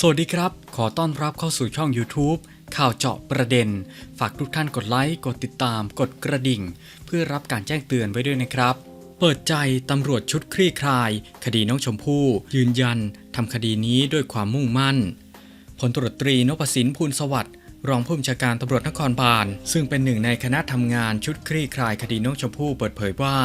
สวัสดีครับ ขอต้อนรับเข้าสู่ช่อง YouTube ข่าวเจาะประเด็น ฝากทุกท่านกดไลค์ กดติดตาม กดกระดิ่ง เพื่อรับการแจ้งเตือนไว้ด้วยนะครับ เปิดใจตำรวจชุดคลี่คลาย คดีน้องชมพู่ ยืนยันทำคดีนี้ด้วยความมุ่งมั่น พลตรวจตรีนพสินพูลสวัสดิ์รองผู้บัญชาการตำรวจนครบาล ซึ่งเป็นหนึ่งในคณะทำงานชุดคลี่คลายคดีน้องชมพู่เปิดเผยว่า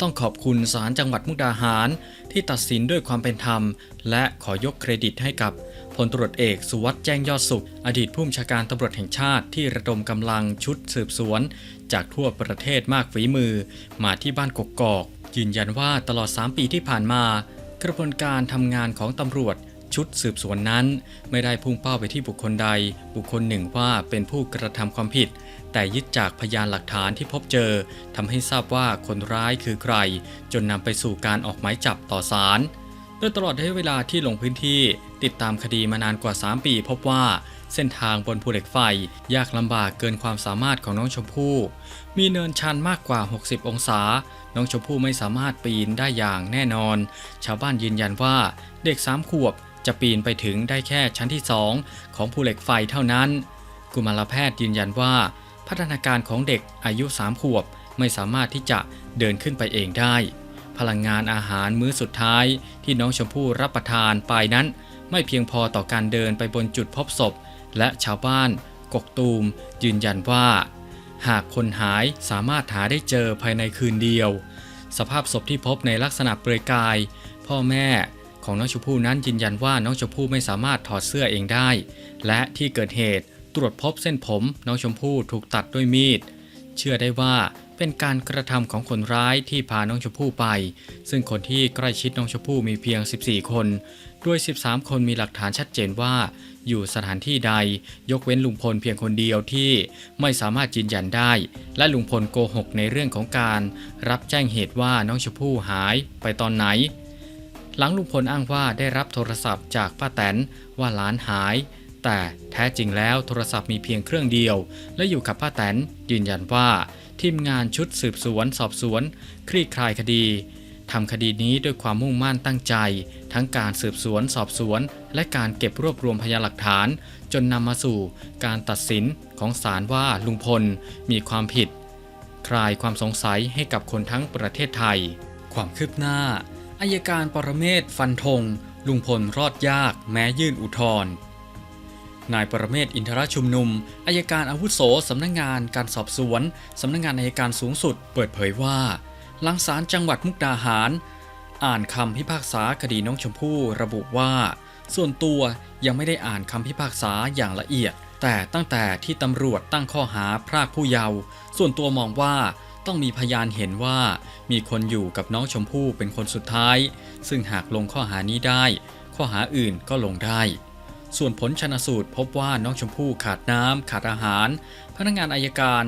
ต้องขอบคุณศาลจังหวัดมุกดาหาร ที่ตัดสินด้วยความเป็นธรรม และขอยกเครดิตให้กับ พลตรวจเอกสุวัสด์แจ้งยอดสุข อดีตผู้บัญชาการตำรวจแห่งชาติที่ระดมกำลังชุดสืบสวน จากทั่วประเทศมากฝีมือ มาที่บ้านกกอก ยืนยันว่าตลอด 3 ปีที่ผ่านมา กระบวนการทำงานของตำรวจชุดสืบสวนนั้น ไม่ได้พุ่งเป้าไปที่บุคคลใด บุคคลหนึ่งว่าเป็นผู้กระทำความผิด แต่ยึดจากพยานหลักฐานที่พบเจอทำให้ทราบว่าคนร้ายคือใคร จนนำไปสู่การออกหมายจับต่อศาล โดยตลอดระยะเวลาที่ลงพื้นที่ ติดตามคดีมานานกว่า 3 ปี พบว่าเส้นทางบนภูเหล็กไฟ ยากลำบากเกินความสามารถของน้องชมพู่ มีเนินชันมากกว่า 60 องศา น้องชมพู่ไม่สามารถปีนได้อย่างแน่นอน ชาวบ้านยืนยันว่าเด็กสามขวบจะปีนไปถึงได้แค่ชั้นที่ 2 ของภูเหล็กไฟเท่านั้น กุมารแพทย์ยืนยันว่า พัฒนาการของเด็กอายุ 3 ขวบไม่สามารถที่จะเดินขึ้นไปเองได้ พลังงานอาหารมื้อสุดท้ายที่น้องชมพู่รับประทานไปนั้น ไม่เพียงพอต่อการเดินไปบนจุดพบศพ และชาวบ้าน กกตูม ยืนยันว่า หากคนหายสามารถหาได้เจอภายในคืนเดียว สภาพศพที่พบในลักษณะเปลือยกาย พ่อแม่ของน้องชมพู่นั้นยืนยันว่าน้องชมพู่ไม่สามารถถอดเสื้อเองได้ และที่เกิดเหตุตรวจพบเส้นผมน้องชมพู่ถูกตัดด้วยมีด เชื่อได้ว่า เป็นการกระทำของคนร้ายที่พาน้องชมพู่ไป ซึ่งคนที่ใกล้ชิดน้องชมพู่มีเพียง 14 คนโดย13 คนมีหลักฐานชัดเจนว่า อยู่สถานที่ใด ยกเว้นลุงพลเพียงคนเดียวที่ไม่สามารถยืนยันได้ และลุงพลโกหกในเรื่องของการ รับแจ้งเหตุว่าน้องชมพู่หายไปตอนไหน หลังลุงพลอ้างว่าได้รับโทรศัพท์จากป้าแตนว่าหลานหายแต่แท้จริงแล้วโทรศัพท์มีเพียงเครื่องเดียว และอยู่กับป้าแตนยืนยันว่า ทีมงานชุดสืบสวนสอบสวน คลี่คลายคดีทำคดีนี้ด้วยความมุ่งมั่นตั้งใจ ทั้งการสืบสวนสอบสวน และการเก็บรวบรวมพยานหลักฐาน จนนำมาสู่การตัดสินของศาลว่าลุงพลมีความผิด คลายความสงสัยให้กับคนทั้งประเทศไทย ความคืบหน้าอายการปรเมศฟันธงลุงพลรอดยากแม้ยื่นอุทธรณ์ นายปรเมศต์อินทรชุมนุมอายการอาวุโสสำนักงงานการสอบสวน สำนักงงานอายการสูงสุด เปิดเผยว่า หลังศาลจังหวัดมุกดาหาร อ่านคำพิพากษาคดีน้องชมพู่ระบุว่า ส่วนตัวยังไม่ได้อ่านคำพิพากษาอย่างละเอียด แต่ตั้งแต่ที่ตำรวจตั้งข้อหาพรากผู้เยาว์ส่วนตัวมองว่าต้องมีพยานเห็นว่ามีคนอยู่กับน้องชมพู่เป็นคนสุดท้าย ซึ่งหากลงข้อหานี้ได้ ข้อหาอื่นก็ลงได้ ส่วนผลชนสูตรพบว่าน้องชมพู่ขาดน้ำขาดอาหาร พนักงานอายการ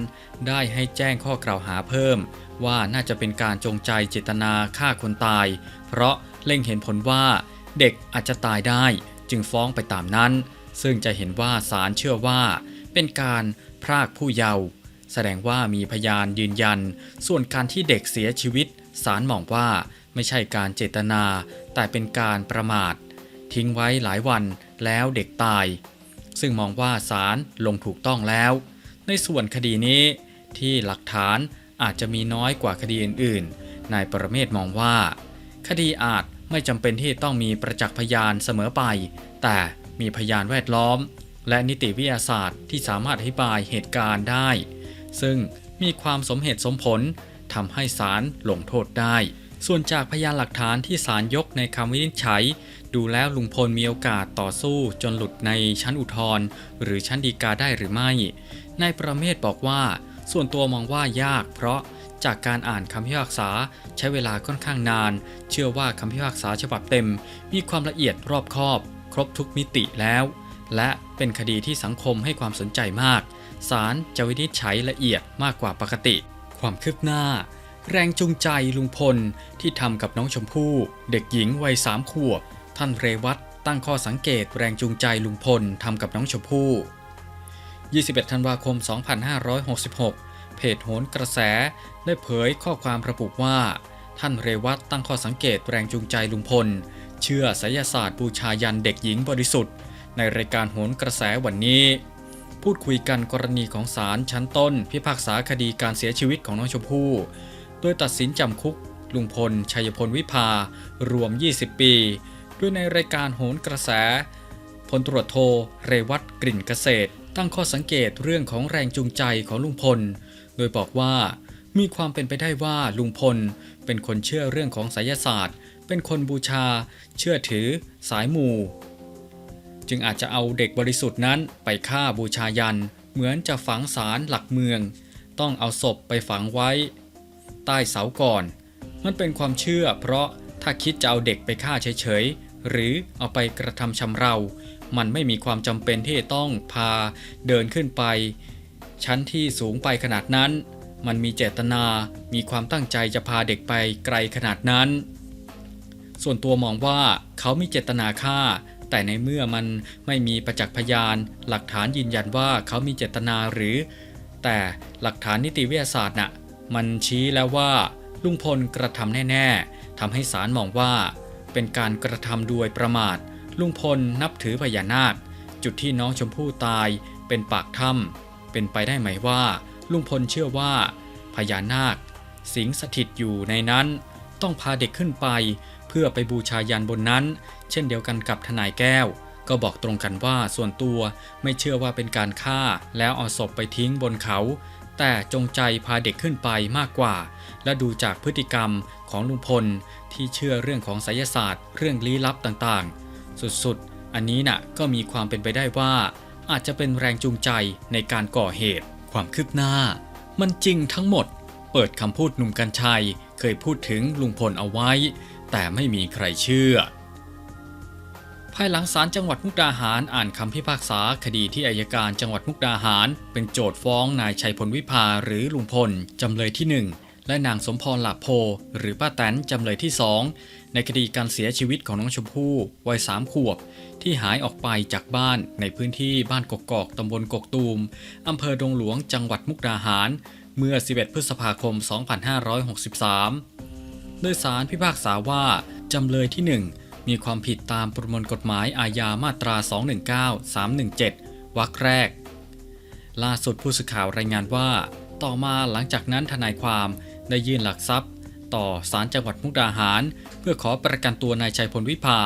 ได้ให้แจ้งข้อกล่าวหาเพิ่ม ว่าน่าจะเป็นการจงใจเจตนาฆ่าคนตาย เพราะเล็งเห็นผลว่าเด็กอาจจะตายได้ จึงฟ้องไปตามนั้น ซึ่งจะเห็นว่าศาลเชื่อว่า เป็นการพรากผู้เยาว์แสดงว่ามีพยานยืนยัน ส่วนการที่เด็กเสียชีวิตศาลมองว่าไม่ใช่การเจตนา แต่เป็นการประมาท ทิ้งไว้หลายวัน แล้วเด็กตาย ซึ่งมองว่าศาลลงถูกต้องแล้ว ในส่วนคดีนี้ที่หลักฐานอาจจะมีน้อยกว่าคดีอื่นๆ นายประเมศมองว่า คดีอาจไม่จำเป็นที่ต้องมีประจักษ์พยานเสมอไป แต่มีพยานแวดล้อม และนิติวิทยาศาสตร์ที่สามารถอธิบายเหตุการณ์ได้ ซึ่งมีความสมเหตุสมผลทำให้ศาลลงโทษได้ ส่วนจากพยานหลักฐานที่ศาลยกในคำวินิจฉัย ดูแล้วลุงพลมีโอกาสต่อสู้จนหลุดในชั้นอุทธรณ์หรือชั้นฎีกาได้หรือไม่ นายประเมศบอกว่า ส่วนตัวมองว่ายาก เพราะจากการอ่านคำพิพากษาใช้เวลาค่อนข้างนาน เชื่อว่าคำพิพากษาฉบับเต็ม มีความละเอียดรอบคอบ ครบทุกมิติแล้ว และเป็นคดีที่สังคมให้ความสนใจมากศาลจะวินิจฉัยละเอียดมากกว่าปกติ ความคืบหน้า แรงจูงใจลุงพลที่ทำกับน้องชมพู่ เด็กหญิงวัยสามขวบ ท่านเรวัตตั้งข้อสังเกตแรงจูงใจลุงพลทำกับน้องชมพู่ 21 ธันวาคม 2566 เพจโหนกระแสได้เผยข้อความระบุว่า ท่านเรวัตตั้งข้อสังเกตแรงจูงใจลุงพล เชื่อไสยศาสตร์บูชายันเด็กหญิงบริสุทธิ์ ในรายการโหนกระแสวันนี้พูดคุยกันกรณีของศาลชั้นต้น พิพากษาคดีการเสียชีวิตของน้องชมพู่โดยตัดสินจำคุก ลุงพล ชัยพลวิภา รวม 20 ปี ด้วยในรายการโหนกระแสพลตรวจโทเรวัตกลิ่นเกษตร ตั้งข้อสังเกตเรื่องของแรงจูงใจของลุงพล โดยบอกว่ามีความเป็นไปได้ว่าลุงพล เป็นคนเชื่อเรื่องของไสยศาสตร์ เป็นคนบูชา เชื่อถือ สายมูจึงอาจจะเอาเด็กบริสุทธิ์นั้นไปฆ่าบูชายัน เหมือนจะฝังสารหลักเมือง ต้องเอาศพไปฝังไว้ ใต้เสาก่อน มันเป็นความเชื่อเพราะถ้าคิดจะเอาเด็กไปฆ่าเฉย หรือเอาไปกระทำชำเรา มันไม่มีความจำเป็นที่จะต้องพาเดินขึ้นไป ชั้นที่สูงไปขนาดนั้น มันมีเจตนา มีความตั้งใจจะพาเด็กไปไกลขนาดนั้น ส่วนตัวมองว่าเขามีเจตนาฆ่า แต่ในเมื่อมันไม่มีประจักษ์พยาน หลักฐานยืนยันว่าเขามีเจตนาหรือ แต่หลักฐานนิติวิทยาศาสตร์น่ะมันชี้แล้วว่าลุงพลกระทำแน่ ๆทำให้ศาลมองว่า เป็นการกระทำโดยประมาท ลุงพลนับถือพญานาค จุดที่น้องชมพู่ตายเป็นปากถ้ำเป็นไปได้ไหมว่า ลุงพลเชื่อว่า พญานาค สิงสถิตอยู่ในนั้น ต้องพาเด็กขึ้นไป เพื่อไปบูชายันบนนั้น เช่นเดียวกันกับทนายแก้ว ก็บอกตรงกันว่าส่วนตัวไม่เชื่อว่าเป็นการฆ่า แล้วเอาศพไปทิ้งบนเขาแต่จงใจพาเด็กขึ้นไปมากกว่า และดูจากพฤติกรรมของลุงพล ที่เชื่อเรื่องของไสยศาสตร์ เรื่องลี้ลับต่างๆ สุดๆ อันนี้น่ะก็มีความเป็นไปได้ว่า อาจจะเป็นแรงจูงใจในการก่อเหตุ ความคืบหน้า มันจริงทั้งหมด เปิดคำพูดหนุ่มกัญชัย เคยพูดถึงลุงพลเอาไว้ แต่ไม่มีใครเชื่อ ภายหลังศาลจังหวัดมุกดาหารอ่านคำพิพากษาคดีที่อายการจังหวัดมุกดาหาร เป็นโจทย์ฟ้องนายชัยพลวิภาหรือลุงพลจำเลยที่1 และนางสมพรหลาโพ หรือป้าแตนจำเลยที่2ในคดีการเสียชีวิตของน้องชมพู่วัยสามขวบ ที่หายออกไปจากบ้านในพื้นที่บ้านกกอกตำบลกกตูมอำเภอดงหลวงจังหวัดมุกดาหาร เมื่อ 11 พฤษภาคม 2563 โดยสารพิพากษาว่า จำเลยที่ 1 มีความผิดตามประมวลกฎหมายอาญามาตรา 219 317 วรรคแรก ล่าสุดผู้สื่อข่าวรายงานว่า ต่อมาหลังจากนั้นทนายความ ได้ยื่นหลักทรัพย์ ต่อศาลจังหวัดมุกดาหาร เพื่อขอประกันตัวนายชัยพลวิภา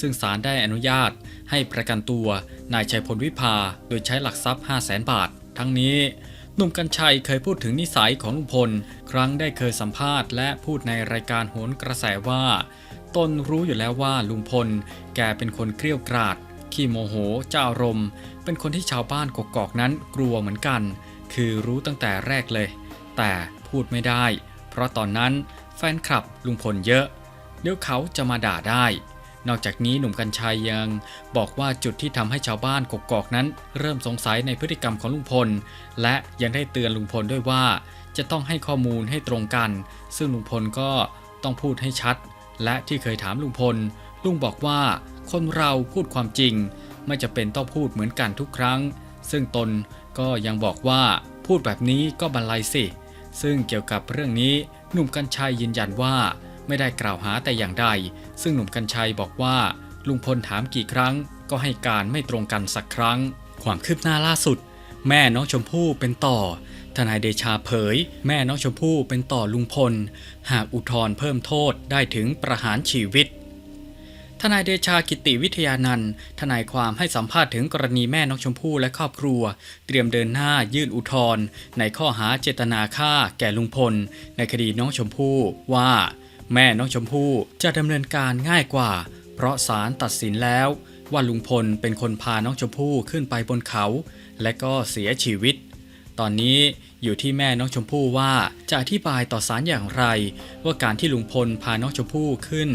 ซึ่งศาลได้อนุญาต ให้ประกันตัวนายชัยพลวิภา โดยใช้หลักทรัพย์ 5 0 0แสนบาท ทั้งนี้หนุ่มกัญชัยเคยพูดถึงนิสัยของลุงพล ครั้งได้เคยสัมภาษณ์และพูดในรายการโหนกระแสว่า ตนรู้อยู่แล้วว่าลุงพล แกเป็นคนเกรี้ยวกราด ขี้โมโห เจ้าอารมณ์ เป็นคนที่ชาวบ้านกกอกนั้นกลัวเหมือนกัน คือรู้ตั้งแต่แรกเลย แต่พูดไม่ได้ เพราะตอนนั้นแฟนคลับลุงพลเยอะ เดี๋ยวเขาจะมาด่าได้ นอกจากนี้หนุ่มกัญชัยยังบอกว่าจุดที่ทำให้ชาวบ้านกกอกนั้น เริ่มสงสัยในพฤติกรรมของลุงพล และยังได้เตือนลุงพลด้วยว่า จะต้องให้ข้อมูลให้ตรงกัน ซึ่งลุงพลก็ต้องพูดให้ชัด และที่เคยถามลุงพล ลุงบอกว่าคนเราพูดความจริง ไม่จะเป็นต้องพูดเหมือนกันทุกครั้ง ซึ่งตนก็ยังบอกว่าพูดแบบนี้ก็บรรลัยสิ ซึ่งเกี่ยวกับเรื่องนี้หนุ่มกัญชัยยืนยันว่า ไม่ได้กล่าวหาแต่อย่างใด ซึ่งหนุ่มกัญชัยบอกว่า ลุงพลถามกี่ครั้ง ก็ให้การไม่ตรงกันสักครั้ง ความคืบหน้าล่าสุด แม่น้องชมพู่เป็นต่อ ทนายเดชาเผย แม่น้องชมพู่เป็นต่อลุงพล หากอุทธรณ์เพิ่มโทษได้ถึงประหารชีวิต ทนายเดชากิติวิทยานันท์ทนายความให้สัมภาษณ์ถึงกรณีแม่น้องชมพู่และครอบครัว เตรียมเดินหน้ายื่นอุทธรณ์ในข้อหาเจตนาฆ่า แก่ลุงพล ในคดีน้องชมพู่ว่า แม่น้องชมพู่จะดำเนินการง่ายกว่า เพราะศาลตัดสินแล้ว ว่าลุงพลเป็นคนพาน้องชมพู่ขึ้นไปบนเขา และก็เสียชีวิต ตอนนี้อยู่ที่แม่น้องชมพู่ว่าจะอธิบายต่อศาลอย่างไร ว่าการที่ลุงพลพาน้องชมพู่ขึ้น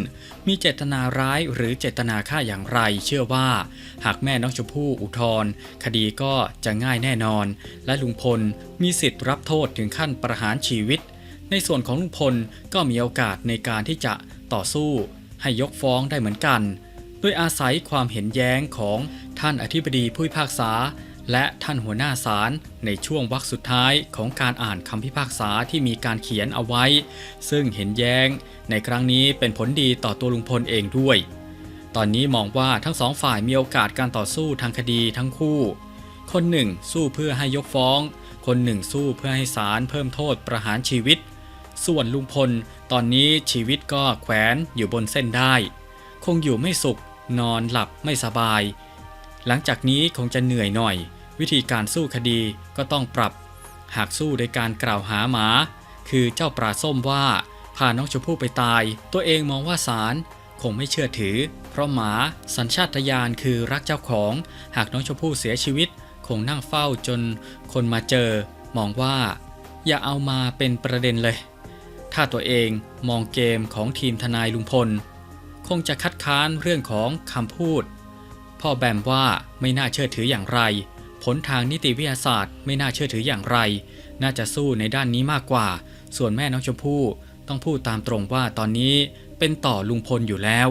มีเจตนาร้ายหรือเจตนาฆ่าอย่างไร เชื่อว่า หากแม่น้องชมพู่อุทธรคดีก็จะง่ายแน่นอน และลุงพลมีสิทธิ์รับโทษถึงขั้นประหารชีวิต ในส่วนของลุงพลก็มีโอกาสในการที่จะต่อสู้ ให้ยกฟ้องได้เหมือนกัน โดยอาศัยความเห็นแย้งของท่านอธิบดีผู้พิพากษา และท่านหัวหน้าศาลในช่วงวรรคสุดท้ายของการอ่านคำพิพากษาที่มีการเขียนเอาไว้ ซึ่งเห็นแย้ง ในครั้งนี้เป็นผลดีต่อตัวลุงพลเองด้วย ตอนนี้มองว่าทั้งสองฝ่ายมีโอกาสการต่อสู้ทางคดีทั้งคู่ คนหนึ่งสู้เพื่อให้ยกฟ้อง คนหนึ่งสู้เพื่อให้ศาลเพิ่มโทษประหารชีวิต ส่วนลุงพลตอนนี้ชีวิตก็แขวนอยู่บนเส้นได้ คงอยู่ไม่สุข นอนหลับไม่สบาย หลังจากนี้คงจะเหนื่อยหน่อย วิธีการสู้คดีก็ต้องปรับ หากสู้โดยการกล่าวหาหมา คือเจ้าปลาส้มว่าพาน้องชมพู่ไปตาย ตัวเองมองว่าศาลคงไม่เชื่อถือ เพราะหมาสัญชาตญาณคือรักเจ้าของ หากน้องชมพู่เสียชีวิต คงนั่งเฝ้าจนคนมาเจอ มองว่า อย่าเอามาเป็นประเด็นเลย ถ้าตัวเองมองเกมของทีมทนายลุงพล คงจะคัดค้านเรื่องของคำพูด พ่อแบมว่าไม่น่าเชื่อถืออย่างไร ผลทางนิติวิทยาศาสตร์ไม่น่าเชื่อถืออย่างไร น่าจะสู้ในด้านนี้มากกว่า ส่วนแม่น้องชมพู่ต้องพูดตามตรงว่าตอนนี้เป็นต่อลุงพลอยู่แล้ว